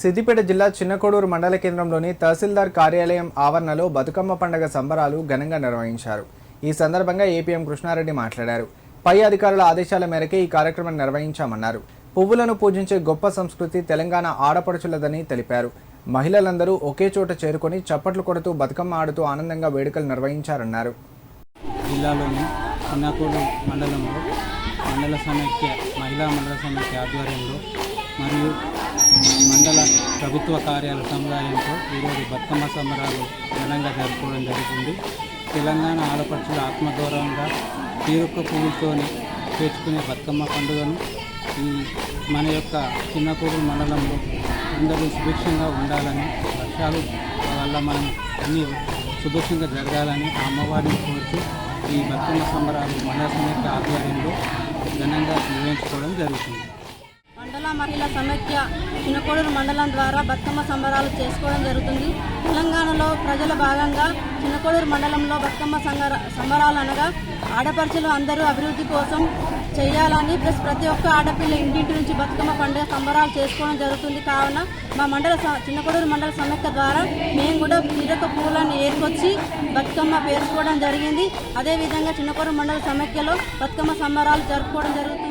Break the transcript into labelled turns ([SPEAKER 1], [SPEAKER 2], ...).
[SPEAKER 1] సిద్దిపేట జిల్లా చిన్నకోడూరు మండల కేంద్రంలోని తహసీల్దార్ కార్యాలయం ఆవరణలో బతుకమ్మ పండగ సంబరాలు ఘనంగా నిర్వహించారు. ఈ సందర్భంగా ఏపీఎం కృష్ణారెడ్డి మాట్లాడారు. పై అధికారుల ఆదేశాల మేరకే ఈ కార్యక్రమం నిర్వహించామన్నారు. పువ్వులను పూజించే గొప్ప సంస్కృతి తెలంగాణ ఆడపడుచులదని తెలిపారు. మహిళలందరూ ఒకే చోట చేరుకొని చప్పట్లు కొడుతూ బతుకమ్మ ఆడుతూ ఆనందంగా వేడుకలు నిర్వహించారన్నారు.
[SPEAKER 2] జిల్లాలోని చిన్నకోడు మండలంలో మండల సమైక్య మహిళా మండల సమైక్య ఆధ్వర్యంలో మరియు ప్రభుత్వ కార్యాలయ సముదాయంతో ఈరోజు బతుకమ్మ సంబరాలు ఘనంగా జరుపుకోవడం జరుగుతుంది. తెలంగాణ ఆడపడుచుల ఆత్మగౌరవంగా తీరొక్క పువ్వులతోని చేర్చుకునే బతుకమ్మ పండుగను ఈ మన యొక్క చిన్నకూరు మండలంలో అందరూ సుభిక్షంగా ఉండాలని వర్షాలు వల్ల మనం అన్ని సుభిక్షంగా జరగాలని అమ్మవారిని కోరుతూ ఈ బతుకమ్మ సంబరాలు మండల సమైక్య ఆధ్వర్యంలో ఘనంగా నిర్వహించుకోవడం జరుగుతుంది.
[SPEAKER 3] మండల మహిళా సమైక్య చిన్నకోడూరు మండలం ద్వారా బతుకమ్మ సంబరాలు చేసుకోవడం జరుగుతుంది. తెలంగాణలో ప్రజల భాగంగా చిన్నకోడూరు మండలంలో బతుకమ్మ సంగర సంబరాలు అనగా ఆడపడుచులు అందరూ అభివృద్ధి కోసం చేయాలని ప్లస్ ప్రతి ఒక్క ఆడపిల్ల ఇంటింటి నుంచి బతుకమ్మ పండుగ సంబరాలు చేసుకోవడం జరుగుతుంది. కావున మా మండల స- చిన్నకోడూరు మండల సమైక్య ద్వారా మేము కూడా తీరక పూలను ఏర్కొచ్చి బతుకమ్మ పేర్చుకోవడం జరిగింది. అదేవిధంగా చిన్నకోడూరు మండల సమైక్యలో బతుకమ్మ సంబరాలు జరుపుకోవడం జరుగుతుంది.